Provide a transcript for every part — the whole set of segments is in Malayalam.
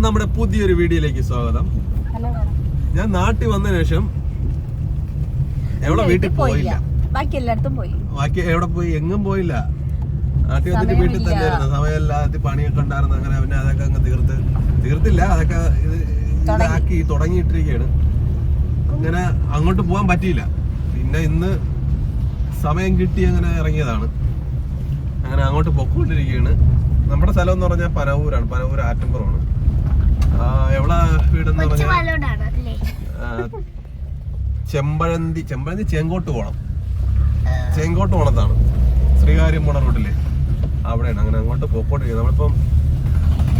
എല്ലാവർക്കും നമ്മുടെ പുതിയൊരു വീഡിയോയിലേക്ക് സ്വാഗതം. ഞാൻ നാട്ടിൽ വന്നതിന് ശേഷം എവിടെ വീട്ടിൽ പോയില്ല. ബാക്കി എല്ലായിടത്തും പോയി. ബാക്കി എവിടെ പോയി? എങ്ങും പോയില്ല. നാട്ടിൽ വന്നിട്ട് വീട്ടിൽ. തന്നെയായിരുന്നു സമയമില്ലാത്ത പണിയൊക്കെ ഉണ്ടായിരുന്നു. അങ്ങനെ പിന്നെ അതൊക്കെ അങ്ങ് തീർത്ത് തീർത്തില്ല. അതൊക്കെ ഇത് ഇതാക്കി തുടങ്ങിയിട്ടിരിക്കുകയാണ്. അങ്ങനെ അങ്ങോട്ട് പോകാൻ പറ്റിയില്ല. പിന്നെ ഇന്ന് സമയം കിട്ടി അങ്ങനെ ഇറങ്ങിയതാണ്. അങ്ങനെ അങ്ങോട്ട് പൊക്കോണ്ടിരിക്കുകയാണ്. നമ്മുടെ സ്ഥലം എന്ന് പറഞ്ഞാൽ പനവൂരാണ്. പനവൂർ ആറ്റമ്പുറമാണ് എവിടാ വീടെന്ന് പറഞ്ഞാൽ ചെമ്പഴന്തി ചെമ്പഴന്തി ചെങ്കോട്ട് പോണം. ചെങ്കോട്ട് പോണത്താണ് ശ്രീകാര്യം പോണ റൂട്ടിൽ. അവിടെയാണ്. അങ്ങനെ അങ്ങോട്ട് പോക്കോട്ട് നമ്മളിപ്പം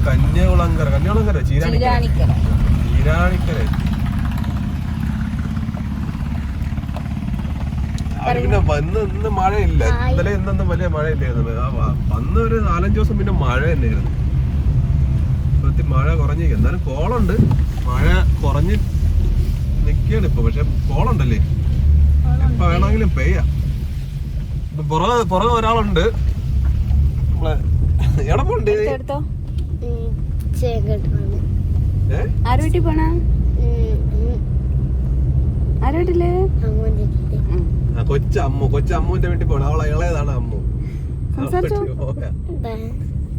കന്യാകുളങ്കര കന്യാകുളങ്കര ചീരാണിക്കര. ചീരാണിക്കര. ചീരാണിക്കര. അത് പിന്നെ വന്ന് ഇന്ന് മഴയില്ല. ഇന്നലെ ഇന്നൊന്നും വലിയ മഴയില്ലായിരുന്നു. വന്ന് ഒരു നാലഞ്ച് ദിവസം പിന്നെ മഴ തന്നെയായിരുന്നു. ഇപ്പത്തി മഴ കുറഞ്ഞ് എന്നാലും കോളുണ്ട്. മഴ കുറഞ്ഞ് നിൽക്കുകയാണ് ഇപ്പൊ. പക്ഷെ കോളുണ്ടല്ലേ? എപ്പ വേണമെങ്കിലും പെയ്യാം. ഇപ്പൊ പുറകെ പുറകെ ഒരാളുണ്ട്. നമ്മളെ എവിടെ പോണ്ട്? ആര് വീട്ടിൽ പോണ? ആര് വീട്ടിൽ? കൊച്ചമ്മു കൊച്ചമ്മുവിന്റെ വീട്ടിൽ പോണ. അവളെ ഇളയതാണ് അമ്മു.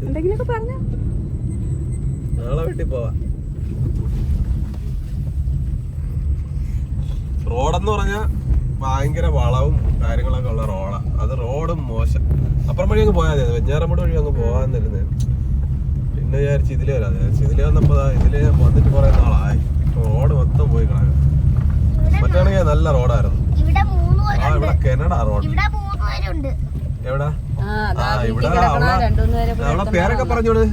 എന്തെങ്കിലുമൊക്കെ പറഞ്ഞു. നാളെ വീട്ടിൽ പോവാ. റോഡെന്ന് പറഞ്ഞാ ഭയങ്കര വളവും കാര്യങ്ങളൊക്കെ ഉള്ള റോഡാ. അത് റോഡും മോശം. അപ്പുറം വഴി അങ്ങ് പോയാൽ മതി. വെഞ്ഞാറമ്മൂട് വഴി അങ്ങ് പോകാന്നിരുന്നേ പിന്നെ വിചാരിച്ച് ഇതിലേ വരാം. വിചാരിച്ചു ഇതിലേ വന്നപ്പോ ദാ ഇതിലേ വന്നിട്ട് കുറെ നാളായി. റോഡ് മൊത്തം പോയി കിടക്കാം മറ്റാണെങ്കിൽ നല്ല റോഡായിരുന്നു. ഇവിടെ മൂന്ന് ആ ഇവിടെ കനഡ റോഡ്. എവിടാ? ആ ഇവിടെ അവളെ പേരൊക്കെ വരാം. പറഞ്ഞോട്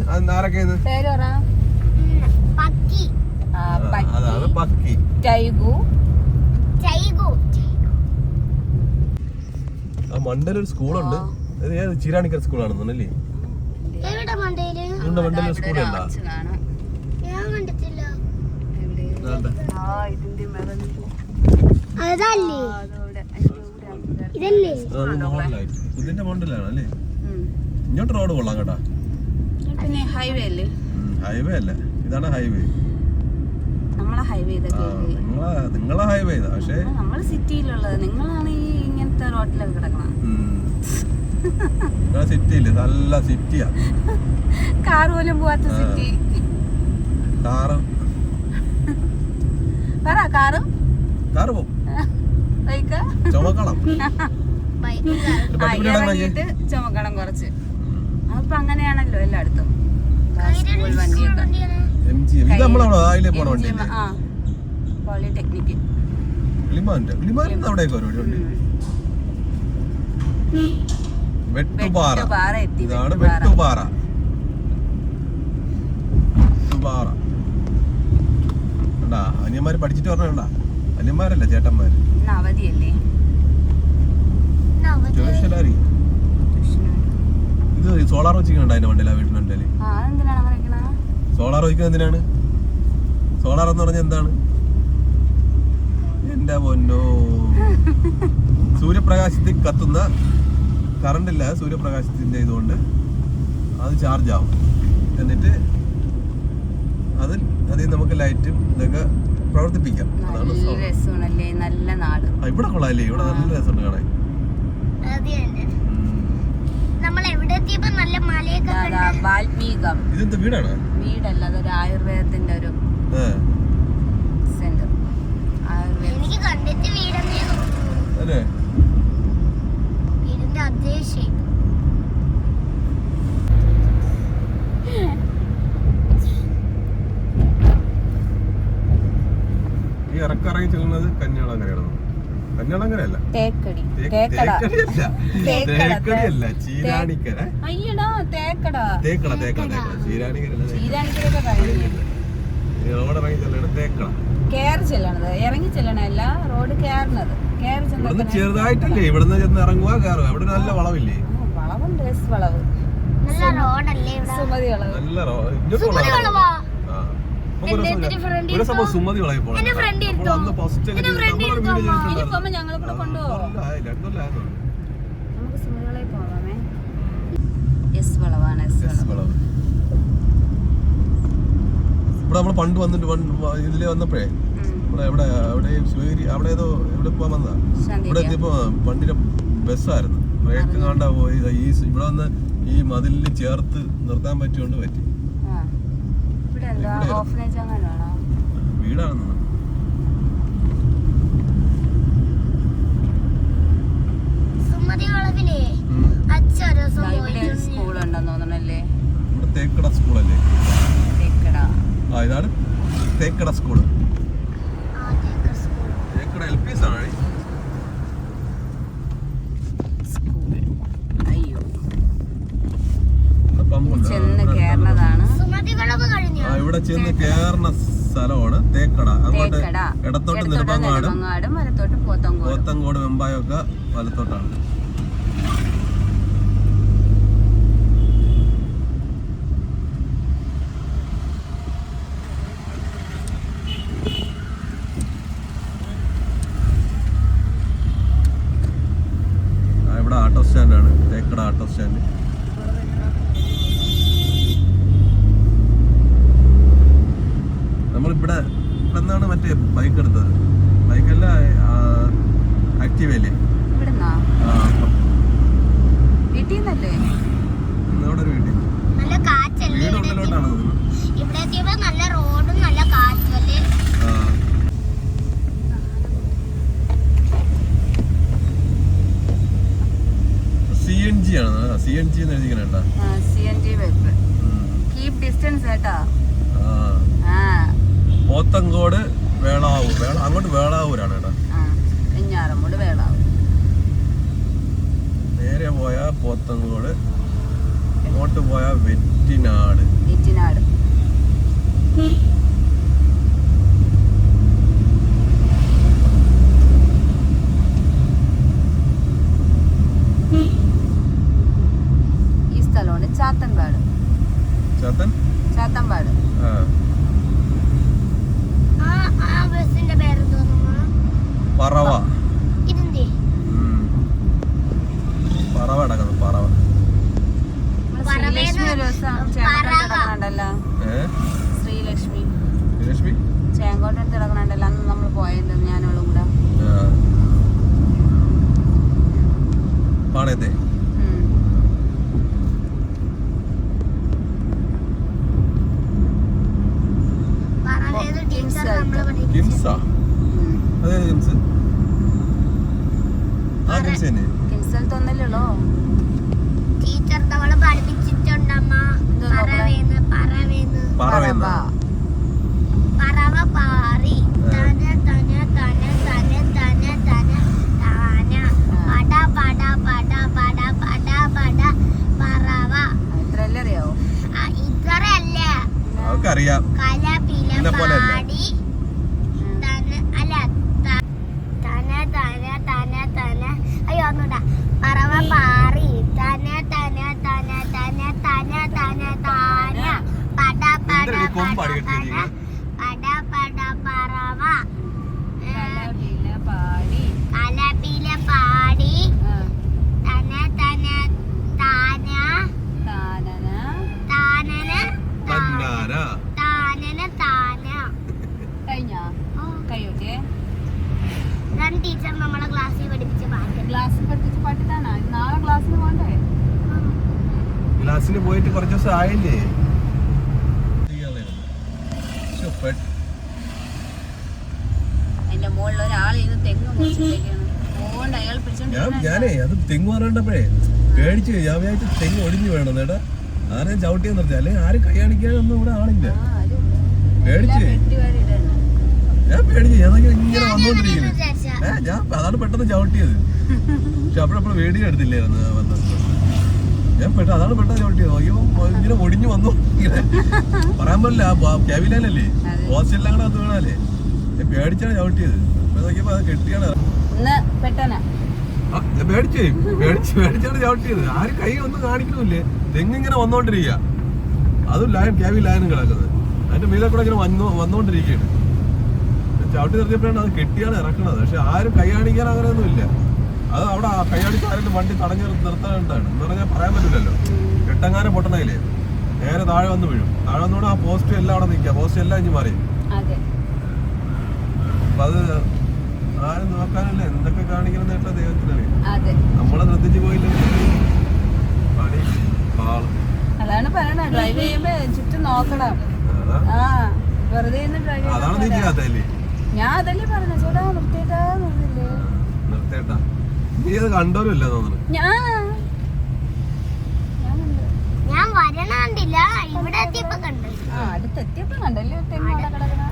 കാണാം. ഞാൻ ടൈഗു. എവിടെ? ആ ഇതിന്റെ മെറൽ അതല്ലേ? അതവിടെ. അതിന്റെ കൂടെ അങ്ങ് ഇതല്ലേ? ഇതിന്റെ മണ്ടലാണ് അല്ലേ. ഇങ്ങോട്ട് റോഡ് കൊള്ളാം കേട്ടാ. പിന്നെ ഹൈവേ അല്ലേ? ഹൈവേ അല്ലേ? ഇതാണ് ഹൈവേ നമ്മളെ ഹൈവേ ഇതൊക്കെ നിങ്ങളെ ഹൈവേ പക്ഷേ നമ്മൾ സിറ്റിയിലുള്ളത് നിങ്ങളാണ് ഈ ഇങ്ങനത്തെ റോട്ടിലൊക്കെ കിടക്കണം ഉം. നിങ്ങളെ സിറ്റി ഇല്ലേ നല്ല സിറ്റിയാ കാർ പോലും പോവാത്ത സിറ്റി കാറ് പറ കാറും കാറ് ബൈക്ക ചുമക്കണം. ചുമക്കണം കുറച്ച്. അപ്പൊ അങ്ങനെയാണല്ലോ എല്ലായിടത്തും. സ്കൂൾ വണ്ടിയൊക്കെ. എം ജി ഇത് നമ്മളവിടെ അതിലേ പോണ വണ്ടി ആ ഒരു വണ്ടി. വെട്ടുപാറ. ഇതാണ് വെട്ടുപാറ. വെട്ടുപാറ. കണ്ടാ? അനിയന്മാര് പഠിച്ചിട്ട് പറഞ്ഞാ അനിയന്മാരല്ല ചേട്ടന്മാര്? ഇത് സോളാർ വെച്ചിട്ടുണ്ട് അതിന്റെ വണ്ടിയിലാ വീട്ടിന്റെ സോളാർ ഒഴിക്കുന്നത് എന്തിനാണ്? സോളാർ എന്ന് പറഞ്ഞ എന്താണ്? എന്റെ പൊന്നോ. സൂര്യപ്രകാശത്തിൽ കത്തുന്ന കറണ്ട് ഇല്ല സൂര്യപ്രകാശത്തിന്റെ ഇതുകൊണ്ട് അത് ചാർജ് ആവും. എന്നിട്ട് അതിൽ അതിൽ നമുക്ക് ലൈറ്റും ഇതൊക്കെ പ്രവർത്തിപ്പിക്കാം. അതാണ് ഇവിടെ കൊള്ളാല്ലേ ഇവിടെ നല്ല രസമുണ്ട് കാണാൻ. നമ്മൾ എവിടെ എത്തിയപ്പോ നല്ല മലയൊക്കെ അതാ കണ്ട് വാൽമീകം. ഇതെന്ത് വീടാണ്? വീടല്ല അതൊരു ആയുർവേദത്തിന്റെ ഒരു സെന്റർ. എനിക്ക് കണ്ടിട്ട് വീടെന്നേ തോന്നുന്നു. അല്ലേ? വീടിന്റെ അതേ ഷേപ്പ് ഈ ഇറക്കിറങ്ങി ചെല്ലുന്നത് കഞ്ഞിവെള്ളം തേക്കടി. തേക്കട. തേക്കടിയല്ല. തേക്കട, തേക്കടിയല്ല. തേ- ചീരാണിക്കര. അയ്യടാ തേക്കട. തേക്കട തേക്കട തേക്കട. ചീരാണിക്കരല്ല തേക്കട. ചീരാണിക്കരൊക്കെ കഴിഞ്ഞു. ഈ റോഡ് ഇറങ്ങി തേക്കട. കയറി ചെല്ലണത്. ഇറങ്ങി ചെല്ലണല്ല റോഡ് കയറി ചെറുതായിട്ടല്ലേ. ഇവിടുന്ന് ചെന്ന് ഇറങ്ങുക കയറുക അവിടെ നല്ല വളവില്ലേ? വളവും എസ് വളവ് നല്ല റോഡല്ലേ ഇവിടെ? സുമതി വളവ്. നല്ല റോ- ഇങ്ങോട്ട് സുമതി വളവാ. വളവാ ആ. നമുക്ക് ഒരു എന്റെ ദിവസം ഒരു സംഭവം? സുമതി പോകണം? അന്ന്. ഇവിടെ നമ്മൾ പണ്ട് വന്നിട്ട് ഇതിലെ വന്നപ്പോഴേ ഇവിടെ എവിടെ അവിടെ ശിവഗിരി അവിടെ ഏതോ എവിടെ പോകാൻ വന്നതാ? ഇവിടെ എത്തിയപ്പോ പണ്ടിന്റെ ബസ്സായിരുന്നു. ബ്രേക്ക് കാണാ പോയി ഇതാ ഈ ഇവിടെ വന്ന് ഈ മതിലിൽ ചേർത്ത് നിർത്താൻ പറ്റിയോണ്ട് പറ്റി. ദാ ഇവിടെ ഒരു പോയിട്ടുണ്ട്. സ്കൂൾ ഉണ്ടെന്ന് തോന്നണല്ലേ? തേക്കട സ്കൂളല്ലേ തേക്കട. ആ ഇതാണ് Thekkada school. Thekkada L P ആണ് ചെന്ന് കേറണതാണ്. സുമതി വളവ് കഴിഞ്ഞോ ആ ഇവിടെ ചെന്ന് കേറുന്ന സ്ഥലമാണ് തേക്കട. അങ്ങോട്ട് ഇടത്തോട്ട് നെടുമങ്ങാടും പോത്തങ്കോട് വെമ്പായൊക്കെ വലത്തോട്ടാണ്. പഠിപ്പിച്ചു അതെ കിംസ് ആ കിംസ് തന്നെ. കിംസലത്ത് ഒന്നല്ലോ ടീച്ചർ നമ്മളെ പഠിപ്പിച്ചിട്ടുണ്ടമ്മ? പറവേന്ന് പറവേന്ന്. പറവേന്ന. പറവ. പാറി. തന തന തന തന തന തന താന. പട പട പട പട പട പട പറവ. ഇത്രയല്ലേ അറിയാവോ? ഇത്രയല്ല. അവർക്കറിയാം. എന്നെ പോലെയല്ല. പാടി തന അല്ല ത- തന തന തന തന അയ്യോ ഒന്നുകൂടാ പറവ പാറി തന തന തന തന തന തന താന പട പട എന്തിനാ ഈ കൊമ്പ് പട അടിക്കട്ടെ പട ഇതിന്? പട പട പറവ ഏ, കലപില പാടി കലപില പാടി ആ, തന തന താന താനന താനന താന തന്നാന താനന താന കഴിഞ്ഞാ ഓ, കഴിയോട്ടെ ഇതാണ് ടീച്ചർ നമ്മളെ ക്ലാസ്സിൽ പഠിപ്പിച്ച പാട്ട് ക്ലാസ്സിൽ പഠിപ്പിച്ച പാട്ടിട്ടാണ് നാളെ ക്ലാസ്സിൽ പോകണ്ടേ ക്ലാസ്സിന് പോയിട്ട് കുറച്ച് ദിവസം ആയില്ലേ? ഞാനേ അത് തെങ്ങ് പറഞ്ഞപ്പോഴേ പേടിച്ചു. ഞാൻ വിചാരിച്ചു തെങ്ങ് ഒടിഞ്ഞു വേണം നേടാ ആരെ ചവിട്ടിയെ നിർത്തി അല്ലെങ്കിൽ ആരും കൈയാണിക്കാനൊന്നും ഇവിടെ ആളില്ല. പേടിച്ചു. ഞാൻ പേടിച്ചു ഞാൻ നോക്കി ഇങ്ങനെ വന്നോണ്ടിരിക്കുന്നു. ഏഹ് ഞാൻ അതാണ് പെട്ടെന്ന് ചവിട്ടിയത്. പക്ഷെ അപ്പോഴപ്പോൾ വേടിയെടുത്തില്ലായിരുന്നു വന്നത്. ഞാൻ പെട്ടെന്ന് അതാണ് പെട്ടെന്ന് ചവിട്ടിയത് അയ്യോ ഇങ്ങനെ ഒടിഞ്ഞു വന്നു. ഇങ്ങനെ പറയാൻ പറ്റില്ല. ക്യാബിലല്ലേ അതെ. അങ്ങനെ അത് വീണാലേ. ഞാൻ പേടിച്ചാണ് ചവിട്ടിയത്. നോക്കിയപ്പോ അത് കെട്ടിയാണ്. പേടിച്ചേ. പേടിച്ച് പേടിച്ചാണ് ചവിട്ടിയത്. ആരും കൈ ഒന്നും കാണിക്കുന്നില്ലേ? തെങ്ങിങ്ങനെ വന്നോണ്ടിരിക്കുക അതും ലൈൻ ക്യാബിൽ ലൈനും കിടക്കുന്നത്. അതിന്റെ മേലെ കൂടെ ഇങ്ങനെ വന്നു വന്നോണ്ടിരിക്കുകയാണ് ചവിട്ടി നിർത്തിയപ്പോഴാണ് അത് കെട്ടിയാണ് ഇറക്കണത് പക്ഷെ ആരും കൈ കാണിക്കാൻ അങ്ങനെയൊന്നും ഇല്ല അത് അവിടെ ആ കൈ വണ്ടി തടഞ്ഞു നിർത്തേണ്ടതാണ് എന്ന് പറഞ്ഞാൽ പറയാൻ പറ്റില്ലല്ലോ. എട്ടങ്ങാനെ പൊട്ടണയില്ലേ? നേരെ താഴെ വന്ന് വീഴും. താഴെ വന്നുകൂടെ ആ പോസ്റ്റ് എല്ലാം അവിടെ നിൽക്കുക. പോസ്റ്റ് എല്ലാം ഇനി മാറി. അതെ. അപ്പൊ അത് ആരും നോക്കാനല്ല. എന്തൊക്കെ കാണിക്കണം കേട്ടോ ദൈവത്തിനറിയാം നമ്മളെ ശ്രദ്ധിച്ചു പോയില്ല? പണി അതാണ് പറയണ. ഡ്രൈവ് ചെയ്യുമ്പോ ചുറ്റും നോക്കണം. ആ വെറുതെ അതാണ് ഞാൻ അതല്ലേ പറഞ്ഞ. ചേട്ടാ നിർത്തിയിട്ടാ നിർത്തില്ലേ നിർത്തേട്ടാ നീ അത് കണ്ടോരും ഇല്ല തോന്നുന്നു ഞാൻ ഞാൻ കണ്ടു. ഞാൻ വരണ കണ്ടില്ല. ഇവിടെ എത്തിയപ്പോ കണ്ടു. ആ അടുത്തെത്തിയപ്പോ കണ്ടല്ലേ തെങ്ങ് അവിടെ കിടക്കണ?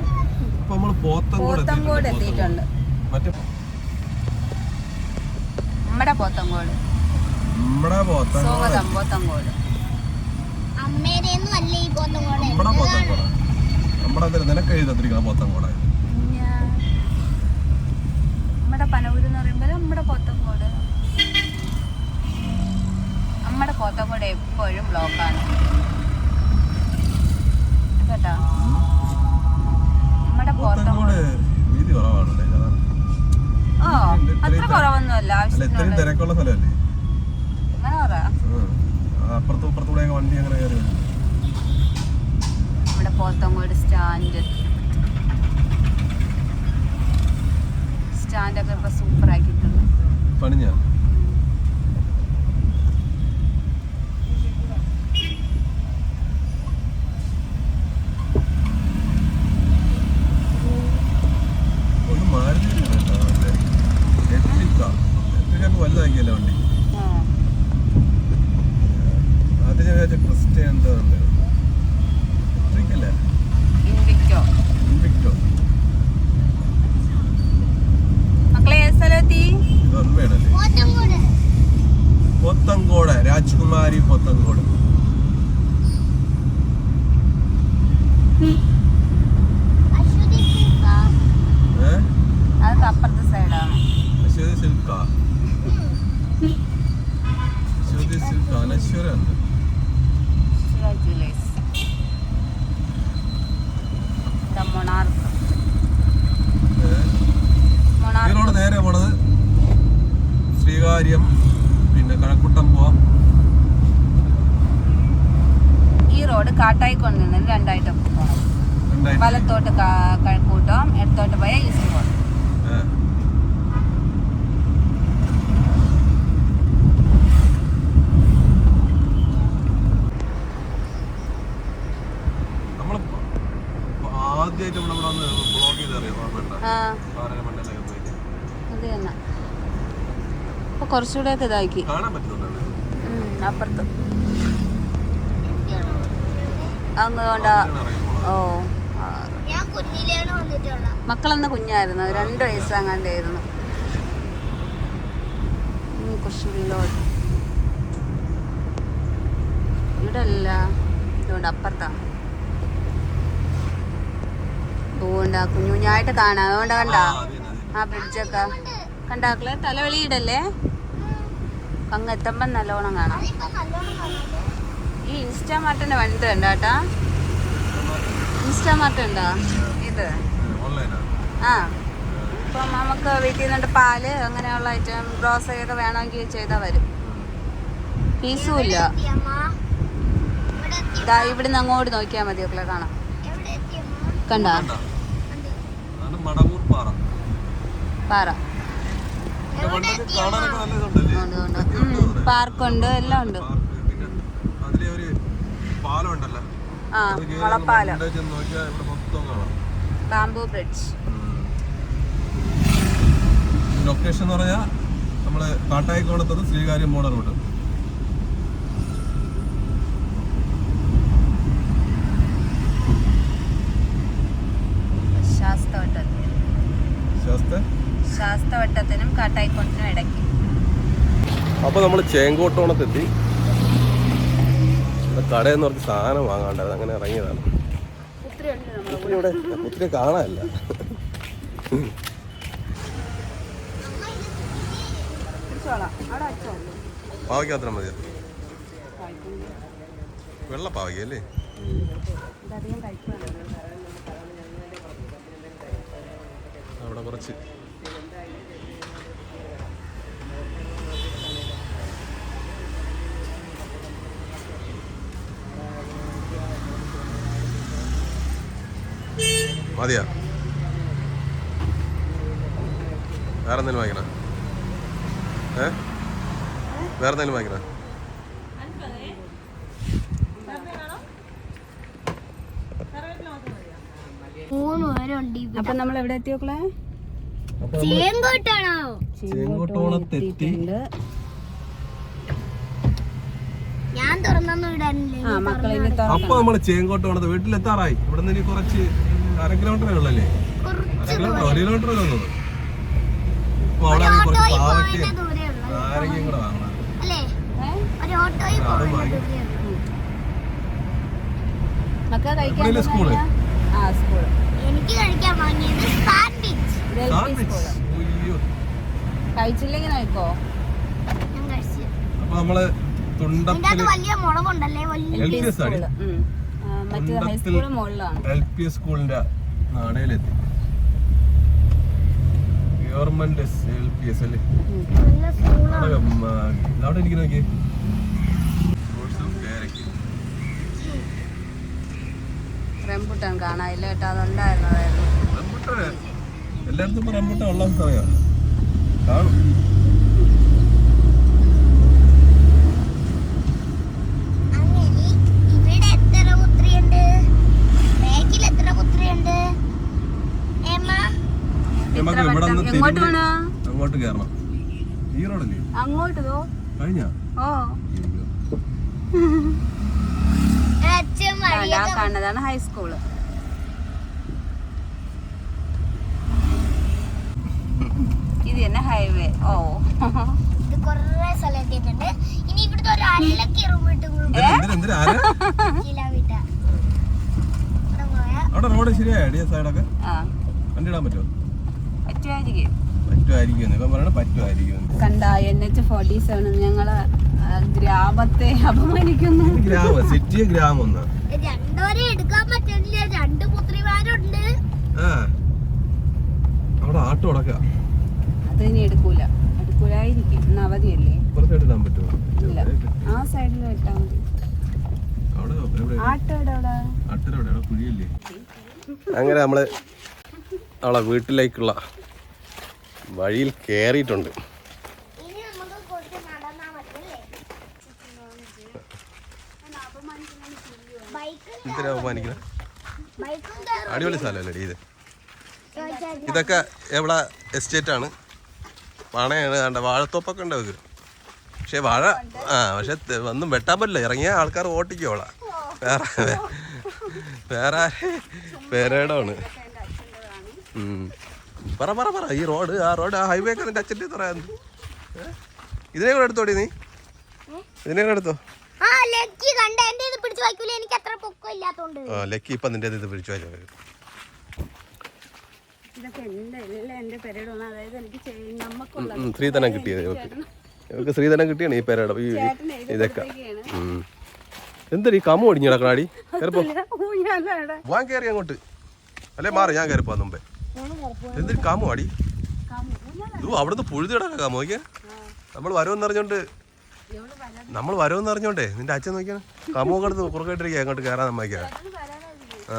ഇപ്പൊ നമ്മൾ പോത്തങ്കോട് പോത്തങ്കോട് എത്തിയിട്ടുണ്ട്. മറ്റേ നമ്മുടെ പോത്തങ്കോട് നമ്മടെ പോത്തങ്കോട് സ്വാഗതം പോത്തങ്കോട് അല്ല ഈ പോത്തും കൂടെ. നമ്മടെ പോത്തങ്കോട് നമ്മടെ എന്തിനാ നിനക്ക് എഴുതത്തിരിക്കണം പോത്തങ്കോട് ഞാൻ നമ്മുടെ പനവൂര് എന്ന് പറയുമ്പോൾ നമ്മുടെ പോത്തങ്കോട് നമ്മുടെ പോത്തങ്കോട് എപ്പോഴും ബ്ലോക്കാണ്. കേട്ടോ? നമ്മുടെ പോത്തങ്കോട് ഓ അത്ര കുറവൊന്നുമല്ല. തിരക്കുള്ള സ്ഥലമല്ലേ? അങ്ങനെ പറ. അപ്പുറത്തും ഇപ്പുറത്തൂടെ വണ്ടി അങ്ങനെ കയറി നമ്മുടെ പോത്തങ്കോട് സ്റ്റാൻഡ്. സ്റ്റാൻഡൊക്കെ ഇപ്പൊ സൂപ്പർ ആക്കിയിട്ടുണ്ട് പണിഞ്ഞ ഒന്ന് മാറി എത്തിക്ക വലുതാക്കിയല്ലേ വണ്ടി ആ. അത് ഞാൻ വിചാരിച്ച ക്രിസ്റ്റ എന്തോ ഉണ്ട് എത്തിക്കല്ലേ ഇൻവിക്ടോ ഇൻവിക്ടോ മക്കളെ ഏത് സ്ഥലമെത്തി ഇത് ഒന്നേടല്ലേ പോത്തും കൂടെ പൊത്തങ്കോട് രാജ്കുമാരി പൊത്തങ്കോട് അശ്വതി പൂക്ക. ഏഹ് അതൊക്കെ അപ്പുറത്തെ സൈഡാണ് അശ്വതി സിൽക്ക അശ്വതി സിൽക്ക അനശ്വര ഉണ്ട് ജ്വല്ലേഴ്സ് മൊണാർക്ക് ഏഹ് ഈ റോഡ് മൊണാർക്ക് നേരെ പോണത് ശ്രീകാര്യം പിന്നെ കഴക്കൂട്ടം പോവാം ഈ റോഡ് കാട്ടായിക്കൊണ്ട് നിന്ന് രണ്ടായിട്ട് പോകണം രണ്ടായിരത്തി വലത്തോട്ട് കാ- കഴക്കൂട്ടം ഇടത്തോട്ട് പോയാൽ ഈസ്റ്റ് പോകണം ഏഹ്. നമ്മൾ പ- ആദ്യമായിട്ട് ഇവിടെ ഇവിടെ വന്ന് ബ്ലോഗ് ചെയ്തറിയാം വേണ്ട ആ പാറയുടെ മണ്ടയിലൊക്കെ പോയിട്ട്. അത് തന്നെ. അപ്പൊ കുറച്ചുകൂടെ ഒക്കെ ഇതാക്കി. അപ്പുറത്ത്. അങ്ങോണ്ട ഓ. മക്കളന്ന് കുഞ്ഞായിരുന്നു. രണ്ട് വയസ്സാങ്ങാണ്ടായിരുന്നു. കുറച്ചുള്ളിലോട്ട് ഇവിടെ അല്ല ഇതുകൊണ്ട് അപ്പുറത്താണ് അതുകൊണ്ട് കുഞ്ഞു കുഞ്ഞായിട്ട് കാണാം. അതുകൊണ്ട് കണ്ട? ആ ബ്രിഡ്ജൊക്കെ കണ്ടാക്കളെ തലവെളിയിടല്ലേ അങ്ങ് എത്തുമ്പം നല്ലോണം കാണാം. ഈ ഇൻസ്റ്റാ മാർട്ടിന്റെ ഈ ഇൻസ്റ്റാമാർട്ടിന്റെ വലുത് മാർട്ട് കേട്ടാ ഇൻസ്റ്റാമാർട്ട് ഉണ്ടോ ഇത്. ആ. ഇപ്പം നമുക്ക് വീട്ടിൽ നിന്നിട്ട് പാൽ അങ്ങനെയുള്ള ഐറ്റം ഗ്രോസറി ഒക്കെ വേണമെങ്കിൽ ചെയ്താൽ വരും. ഫീസും ഇല്ല. ഇതാ ഇവിടുന്ന് അങ്ങോട്ട് നോക്കിയാൽ മതി ഒക്കെ കാണാം. കണ്ടോ? പാറ. പാറ. ഇതിന്റെ കാണാനൊക്കെ നല്ല ഇതുണ്ടല്ലേ? ഉണ്ട്, ഉണ്ട്. ഇതൊക്കെ ഉണ്ട് പാർക്കുണ്ട് എല്ലാം ഉണ്ട്. ആ മുളപ്പാലം ബാംബു ബ്രിഡ്ജ്. ലൊക്കേഷൻ എന്ന് പറഞ്ഞാൽ നമ്മൾ കാട്ടായിക്കോണത്തത് ശ്രീകാര്യം പോണ റൂട്ട്. ശാസ്തവട്ടത്തിനും കാട്ടായിക്കോട്ടിനും ഇടയ്ക്ക്. അപ്പൊ നമ്മൾ ചേങ്കോട്ടോണത്തെത്തി. കടയിൽ നിന്ന് കുറച്ച് സാധനം വാങ്ങാണ്ടായിരുന്നു. അങ്ങനെ ഇറങ്ങിയതാണ്. നമ്മൾ ഇവിടെ ഒത്തിരി കാണാനല്ല. അച്ചോളൂ പാവയ്ക്കാത്ര മതി വെള്ള പാവയ്ക്ക് അല്ലേ അവിടെ കുറച്ച് മതിയാ. വേറെ എന്തെങ്കിലും വാങ്ങിക്കണ? ഏ? വേറെ എന്തെങ്കിലും വാങ്ങിക്കണ? മൂന്ന് പേരുണ്ട് അപ്പൊ നമ്മൾ എവിടെ എത്തിയോക്കളെ ചേങ്കോട്ടാണോ? ചെങ്കോട്ടോളത്തെത്തി ഞാൻ തുറന്നു അപ്പൊ നമ്മൾ ചേങ്കോട്ടോണത് വീട്ടിലെത്താറായി. ഇവിടെ നിന്ന് ഇനി കുറച്ച് അര കിലോമീറ്ററേ ഉള്ളല്ലേ അര കിലോമീറ്റർ ഒരു കിലോമീറ്റർ തോന്നുന്നു അപ്പൊ അവിടെ കുറച്ച് പാവയ്ക്ക് ദൂരേ ഉള്ളൂ നാരങ്ങയും കൂടെ വാങ്ങണം. ഒരു ഓട്ടോയിൽ ആ, അത് വാങ്ങി. സ്കൂൾ? എനിക്ക് കഴിക്കാൻ വാങ്ങിയത് സാൻഡ്വിച്ച്. സാൻഡ്വിച്ച്. കഴിച്ചില്ലെങ്കിൽ നോക്കോ ഞാൻ കഴിച്ചു. അപ്പൊ നമ്മൾ ഇതിന്റെ വലിയ മുളകുണ്ടല്ലേ? വലിയ മുകളിലാണ്. എൽ പി സ്കൂളിന്റെ നാടയിലെത്തി. ഗവൺമെന്റ് എൽ പി എസ് അല്ലേ? അവിടെ, എനിക്ക് നോക്കി റംബുട്ടാൻ കാണാനില്ല കേട്ടോ അതുണ്ടായിരുന്നതായിരുന്നു. റംബുട്ടാന് എല്ലായിടത്തും റംബുട്ടാൻ ഉള്ള സമയം കാണും. നമുക്ക് ഇവിടെ നിന്ന് എങ്ങോട്ട് തിരിഞ്ഞ് വേണോ അങ്ങോട്ട് കയറണം. ഈ റോഡല്ലേ? അങ്ങോട്ട് കഴിഞ്ഞ? ഓ. അച്ഛൻ കാണുന്നതാണ് ഹൈസ്കൂൾ ഇത് തന്നെ ഹൈവേ ഓ. ഇത് കുറേ സ്ഥലം എത്തിയിട്ടുണ്ട്. ഇനി ഇവിടുത്തെ ഒരു അര കിലോമീറ്റർ എന്തിനാ ആരാ? കിലോമീറ്റർ. അവിടെ റോഡ് ശരിയായ? സൈഡൊക്കെ ആ. വണ്ടി ഇടാൻ പറ്റുമോ? പറ്റുമായിരിക്കും. പറ്റുമായിരിക്കും ഇപ്പം പറയണ പറ്റുമായിരിക്കും കണ്ട എൻ എച്ച് ഫോർട്ടി സെവൻ ഞങ്ങൾ ഗ്രാമത്തെ അപമാനിക്കുന്നു. ഗ്രാമം? സിറ്റി ഗ്രാമം ഒന്നാ രണ്ടോരെ എടുക്കാൻ പറ്റില്ല രണ്ട് പുത്രിമാരുണ്ട്. അവിടെ ആട്ടോ അടക്കുക അത് ഇനി എടുക്കൂല. എടുക്കൂലായിരിക്കും. ഇന്ന് അവധിയല്ലേ? ഇടാൻ പറ്റുമോ? ഇല്ല. ആ സൈഡിൽ ഇട്ടാ മതി. അങ്ങനെ നമ്മൾ അവളെ വീട്ടിലേക്കുള്ള എന്തിനാ കയറിയിട്ടുണ്ട് ബൈക്കും കയറും അടിപൊളി സ്ഥലമല്ലേ ഇത്? ഇതൊക്കെ എവിടെ? എസ്റ്റേറ്റ് ആണ്. പണയാണ് കണ്ട? വാഴത്തോപ്പൊക്കെ ഉണ്ട് അവർക്ക്. പക്ഷെ വാഴ ആ പക്ഷെ ഒന്നും വെട്ടാൻ പറ്റില്ല. ഇറങ്ങിയ ആൾക്കാർ ഓട്ടിക്കോളാ വേറെ വേറെ പേരേടാണ് ഉം. പറ പറ പറ. ഈ റോഡ് ആ റോഡ് ആ ഹൈവേ ഒക്കെ അച്ഛന്റെ പറയാൻ ഇതിനെ കൂടെ എടുത്തോടി നീ? ഇതിനെ കൂടെ എടുത്തോ? ആ ലക്കി കണ്ട എന്റെ ഇത് പിടിച്ചു വയ്ക്കൂല? എനിക്ക് അത്ര പൊക്കം ഇല്ലാത്തോണ്ട്. ആ ലക്കി ഇപ്പം നിന്റെ ഇത് പിടിച്ചു വായിച്ചോ ഇതൊക്കെ എന്റെ എല്ലാം എന്റെ പെരേടാണ് അതായത് എനിക്ക് ചെയ്യ- നമുക്കുള്ള ഉം, ശ്രീധനം കിട്ടിയത്. ഇവർക്ക് ഇവർക്ക് ശ്രീധനം കിട്ടിയാണ് ഈ ഇത് ഇതൊക്കെ. എന്തൊരു ഈ കമ്മ ഒടിഞ്ഞു കിടക്കണാടി കയറിപ്പോ. വാൻ കയറി അങ്ങോട്ട്. അല്ലേ മാറി ഞാൻ കയറിപ്പോ മുമ്പേ. എന്തൊരു കാമോ അടി ഇത് അവിടുന്ന് പുഴുതി കിടക്കാം കാമോ നോക്കിയാ. നമ്മൾ വരുമെന്ന് അറിഞ്ഞോണ്ട് നമ്മൾ വരുമെന്ന് അറിഞ്ഞോണ്ടേ നിന്റെ അച്ഛൻ നോക്കിയാ കാമോ കിടന്ന് കുറുക്കായിട്ടിരിക്കുക അങ്ങോട്ട് കയറാൻ നമ്മയ്ക്കാ ആ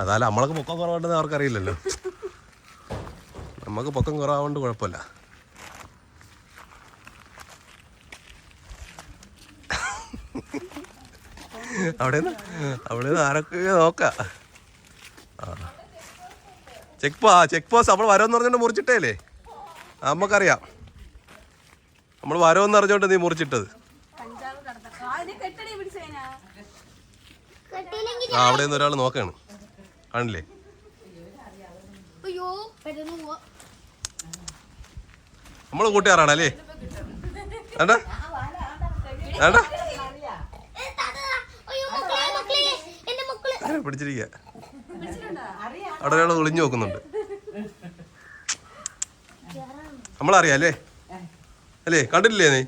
അതല്ല നമ്മളൊക്കെ പൊക്കം കുറവുണ്ടെന്ന് അവർക്കറിയില്ലല്ലോ. നമുക്ക് പൊക്കം കുറവുണ്ട് കുഴപ്പമില്ല. അവിടെ നിന്ന് അവിടെ നിന്ന് ആരൊക്കെ നോക്കാം? ആ. ചെക്ക് പോ ആ ചെക്ക് പോസ്റ്റ് നമ്മൾ വരവെന്ന് പറഞ്ഞോണ്ട് മുറിച്ചിട്ടേലേ. അല്ലേ നമുക്കറിയാം. നമ്മൾ വരവെന്ന് അറിഞ്ഞോണ്ട് നീ മുറിച്ചിട്ടത്. ആ, അവിടെ നിന്ന് ഒരാൾ നോക്കാണ്. കാണില്ലേ? നമ്മൾ കൂട്ടുകാരാണല്ലേ വേണ്ട? വേണ്ട? പിടിച്ചിരിക്കുക അവിടെ ഒരാൾ ഒളിഞ്ഞു നോക്കുന്നുണ്ട്. നമ്മളറിയാം അല്ലേ അല്ലേ കണ്ടിട്ടില്ലേ നീ?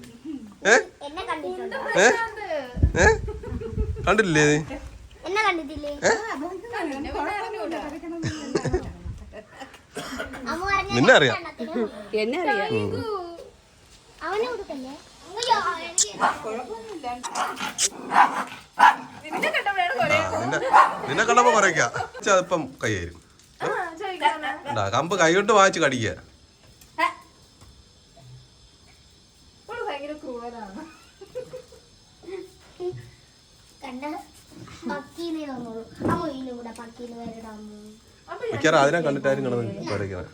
ഏ? എന്നെ കണ്ടിട്ടുണ്ട്. ഏ? ഏ? കണ്ടിട്ടില്ലേ നീ? എന്നെ കണ്ടിട്ടില്ലേ? അമ്മ പറഞ്ഞ നിന്നെ അറിയാം. എന്നെ അറിയാം. അവനെ കൊടുക്കല്ലേ? അയ്യോ എനിക്ക് ആ, നിന്നെ നിന്നെ കണ്ടപ്പോ കുറയ്ക്കാം കൈയായിരുന്നു കമ്പ് കൈകൊണ്ട് വാങ്ങിച്ച് കടിക്കുക മിക്കവാറും അതിനെ കണ്ടിട്ടായിരുന്നു കിടന്ന് പേടിക്കുന്നത്